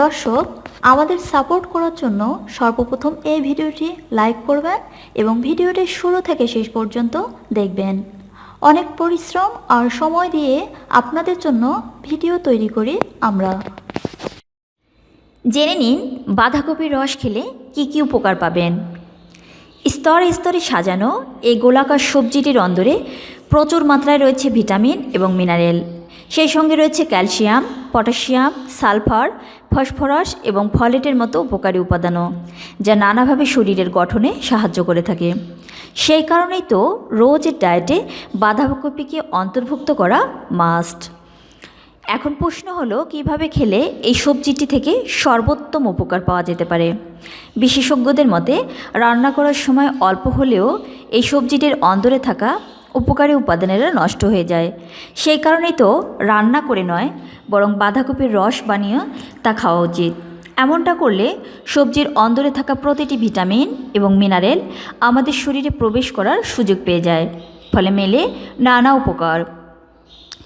দর্শক, আমাদের সাপোর্ট করার জন্য সর্বপ্রথম এই ভিডিওটি লাইক করবেন এবং ভিডিওটি শুরু থেকে শেষ পর্যন্ত দেখবেন। অনেক পরিশ্রম আর সময় দিয়ে আপনাদের জন্য ভিডিও তৈরি করি আমরা। জেনে নিন, বাঁধাকপির রস খেলে কি কি উপকার পাবেন। স্তরে স্তরে সাজানো এই গোলাকার সবজিটির অন্দরে প্রচুর মাত্রায় রয়েছে ভিটামিন এবং মিনারেল। সেই সঙ্গে রয়েছে ক্যালসিয়াম পটাশিয়াম, সালফার, ফসফরাস এবং ফলেটের মতো উপকারী উপাদানও, যা নানাভাবে শরীরের গঠনে সাহায্য করে থাকে। সেই কারণেই তো রোজের ডায়েটে বাঁধাকপিকে অন্তর্ভুক্ত করা মাস্ট এখন প্রশ্ন হলো, কীভাবে খেলে এই সবজিটি থেকে সর্বোত্তম উপকার পাওয়া যেতে পারে? বিশেষজ্ঞদের মতে, রান্না করার সময় অল্প হলেও এই সবজিটির অন্দরে থাকা উপকারী উপাদানেরা নষ্ট হয়ে যায়। সেই কারণেই তো রান্না করে নয়, বরং বাঁধাকপির রস বানিয়ে তা খাওয়া উচিত। এমনটা করলে সবজির অন্দরে থাকা প্রতিটি ভিটামিন এবং মিনারেল আমাদের শরীরে প্রবেশ করার সুযোগ পেয়ে যায়, ফলে মেলে নানা উপকার।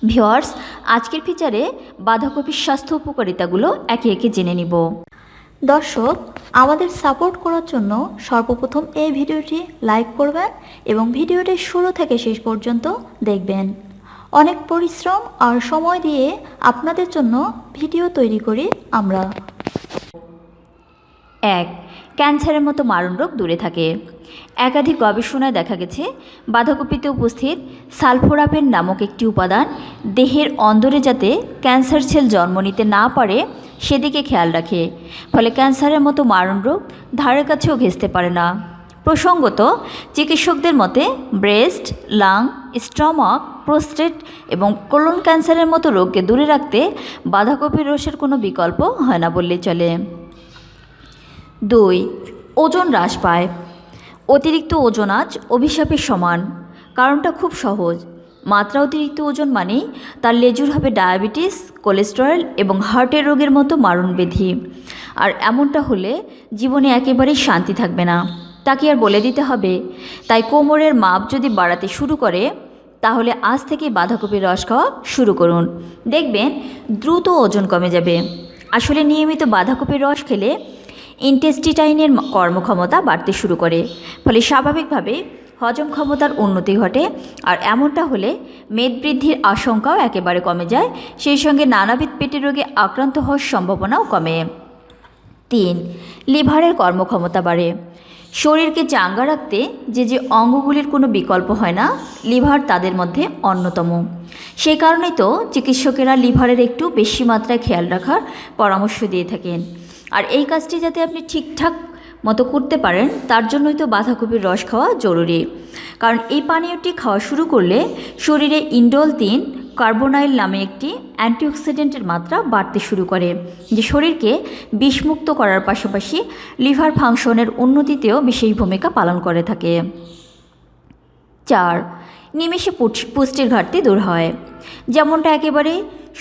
ভিওয়ার্স আজকের ফিচারে বাঁধাকপির স্বাস্থ্য উপকারিতাগুলো একে একে জেনে নিব। দর্শক, আমাদের সাপোর্ট করার জন্য সর্বপ্রথম এই ভিডিওটি লাইক করবেন এবং ভিডিওটি শুরু থেকে শেষ পর্যন্ত দেখবেন। অনেক পরিশ্রম আর সময় দিয়ে আপনাদের জন্য ভিডিও তৈরি করি আমরা। এক, ক্যান্সারের মতো মারণ রোগ দূরে থাকে। একাধিক গবেষণায় দেখা গেছে, বাঁধাকপিতে উপস্থিত সালফোরাপেন নামক একটি উপাদান দেহের অন্দরে যাতে ক্যান্সার সেল জন্ম নিতে না পারে সেদিকে খেয়াল রাখে। ফলে ক্যান্সারের মতো মারণ রোগ ধারের কাছেও ঘেঁচতে পারে না। প্রসঙ্গত, চিকিৎসকদের মতে ব্রেস্ট, লাং, স্টমাক, প্রোস্টেট এবং কোলন ক্যান্সারের মতো রোগকে দূরে রাখতে বাঁধাকপির রসের কোনো বিকল্প হয় না বললেই চলে। দুই, ওজন হ্রাস পায়। অতিরিক্ত ওজন আজ অভিশাপের সমান। কারণটা খুব সহজ। মাত্রা অতিরিক্ত ওজন মানেই তার লেজুর হবে ডায়াবেটিস, কোলেস্টেরল এবং হার্টের রোগের মতো মারণ ব্যাধি আর এমনটা হলে জীবনে একেবারেই শান্তি থাকবে না। তাকে আর বলে দিতে হবে, তাই কোমরের মাপ যদি বাড়াতে শুরু করে, তাহলে আজ থেকে বাঁধাকপির রস খাওয়া শুরু করুন। দেখবেন দ্রুত ওজন কমে যাবে। আসলে নিয়মিত বাঁধাকপির রস খেলে ইন্টেস্টিটাইনের কর্মক্ষমতা বাড়তে শুরু করে। ফলে স্বাভাবিকভাবে হজম ক্ষমতার উন্নতি ঘটে। আর এমনটা হলে মেদ বৃদ্ধির আশঙ্কাও একেবারে কমে যায়। সেই সঙ্গে নানাবিধ পেটের রোগে আক্রান্ত হওয়ার সম্ভাবনাও কমে। তিন, লিভারের কর্মক্ষমতা বাড়ে। শরীরকে চাঙ্গা রাখতে যে যে অঙ্গগুলির কোনো বিকল্প হয় না, লিভার তাদের মধ্যে অন্যতম। সেই কারণেই তো চিকিৎসকেরা লিভারের একটু বেশি মাত্রায় খেয়াল রাখার পরামর্শ দিয়ে থাকেন। আর এই কাজটি যাতে আপনি ঠিকঠাক মতো করতে পারেন, তার জন্যই তো বাঁধাকপির রস খাওয়া জরুরি। কারণ এই পানীয়টি খাওয়া শুরু করলে শরীরে ইন্ডোল তিন কার্বোনাইল নামে একটি অ্যান্টিঅক্সিডেন্টের মাত্রা বাড়তে শুরু করে, যে শরীরকে বিষমুক্ত করার পাশাপাশি লিভার ফাংশনের উন্নতিতেও বিশেষ ভূমিকা পালন করে থাকে। চার, নিমেষে পুষ্টির ঘাটতি দূর হয়। যেমনটা একেবারে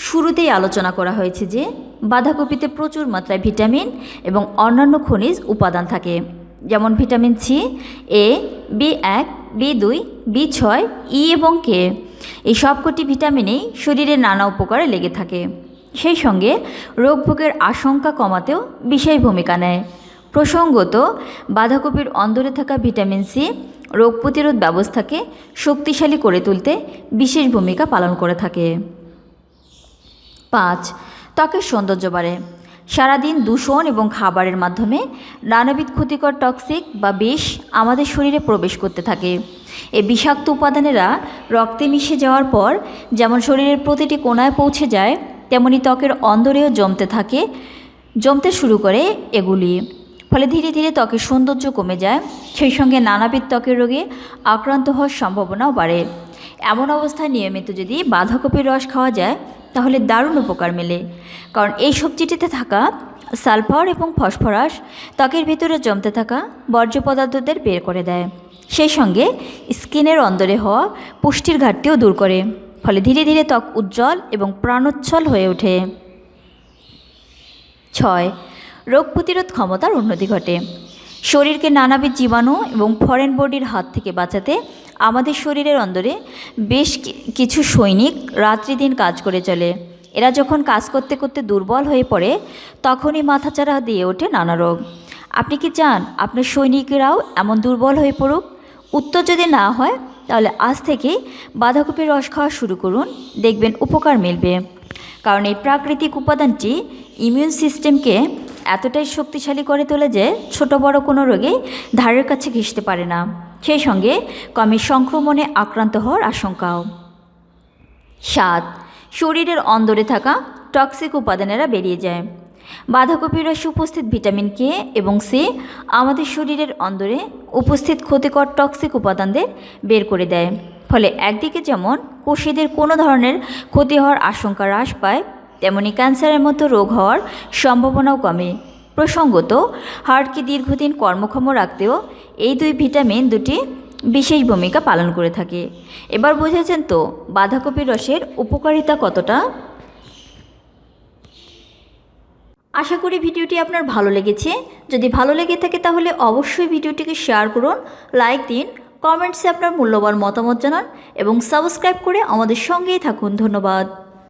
শুরুতেই আলোচনা করা হয়েছে যে বাঁধাকপিতে প্রচুর মাত্রায় ভিটামিন এবং অন্যান্য খনিজ উপাদান থাকে, যেমন ভিটামিন সি, এ, বি এক, বি দুই, বি ছয়, ই এবং কে। এই সবকটি ভিটামিনেই শরীরে নানা উপকারে লেগে থাকে। সেই সঙ্গে রোগভোগের আশঙ্কা কমাতেও বিশেষ ভূমিকা নেয়। প্রসঙ্গত, বাঁধাকপির অন্দরে থাকা ভিটামিন সি রোগ প্রতিরোধ ব্যবস্থাকে শক্তিশালী করে তুলতে বিশেষ ভূমিকা পালন করে থাকে। পাঁচ ত্বকের সৌন্দর্য বাড়ে। সারাদিন দূষণ এবং খাবারের মাধ্যমে নানাবিধ ক্ষতিকর টক্সিক বা বিষ আমাদের শরীরে প্রবেশ করতে থাকে। এই বিষাক্ত উপাদানেরা রক্তে মিশে যাওয়ার পর যেমন শরীরের প্রতিটি কোণায় পৌঁছে যায়, তেমনি ত্বকের অন্দরেও জমতে থাকে, জমতে শুরু করে এগুলি। ফলে ধীরে ধীরে ত্বকের সৌন্দর্য কমে যায়, সেই সঙ্গে নানাবিধ ত্বকের রোগে আক্রান্ত হওয়ার সম্ভাবনাও বাড়ে। এমন অবস্থায় নিয়মিত যদি বাঁধাকপির রস খাওয়া যায় তাহলে দারুণ উপকার মেলে। কারণ এই সবজিটিতে থাকা সালফার এবং ফসফরাস ত্বকের ভিতরে জমতে থাকা বর্জ্য পদার্থদের বের করে দেয়। সেই সঙ্গে স্কিনের অন্দরে হওয়া পুষ্টির ঘাটতিও দূর করে। ফলে ধীরে ধীরে ত্বক উজ্জ্বল এবং প্রাণোচ্ছল হয়ে ওঠে। ছয়, রোগ প্রতিরোধ ক্ষমতার উন্নতি ঘটে। শরীরকে নানাবিধ জীবাণু এবং ফরেন বডির হাত থেকে বাঁচাতে আমাদের শরীরের অন্দরে বেশ কিছু সৈনিক রাত্রিদিন কাজ করে চলে। এরা যখন কাজ করতে করতে দুর্বল হয়ে পড়ে, তখনই মাথাচাড়া দিয়ে ওঠে নানা রোগ। আপনি কি চান আপনার সৈনিকেরাও এমন দুর্বল হয়ে পড়ুক? উত্তর যদি না হয়, তাহলে আজ থেকে বাঁধাকপির রস খাওয়া শুরু করুন, দেখবেন উপকার মিলবে। কারণ এই প্রাকৃতিক উপাদানটি ইমিউন সিস্টেমকে এতটাই শক্তিশালী করে তোলে যে ছোট বড় কোনো রোগেই ধারের কাছে ঘেঁষতে পারে না। সেই সঙ্গে কমে সংক্রমণে আক্রান্ত হওয়ার আশঙ্কাও। সাত, শরীরের অন্দরে থাকা টক্সিক উপাদানেরা বেরিয়ে যায়। বাঁধাকপির রসে উপস্থিত ভিটামিন কে এবং সি আমাদের শরীরের অন্দরে উপস্থিত ক্ষতিকর টক্সিক উপাদানদের বের করে দেয়। ফলে একদিকে যেমন কোষীদের কোনো ধরনের ক্ষতি হওয়ার আশঙ্কা হ্রাস পায়, তেমনি ক্যান্সারের মতো রোগ হওয়ার সম্ভাবনাও কমে। প্রসঙ্গত হার্টকে দীর্ঘদিন কর্মক্ষম রাখতেও এই দুই ভিটামিন দুটি বিশেষ ভূমিকা পালন করে থাকে। এবার বুঝেছেন তো বাঁধাকপির রসের উপকারিতা কতটা? আশা করি ভিডিওটি আপনার ভালো লেগেছে। যদি ভালো লেগে থাকে তাহলে অবশ্যই ভিডিওটিকে শেয়ার করুন, লাইক দিন, কমেন্টসে আপনার মূল্যবান মতামত জানান এবং সাবস্ক্রাইব করে আমাদের সঙ্গেই থাকুন। ধন্যবাদ।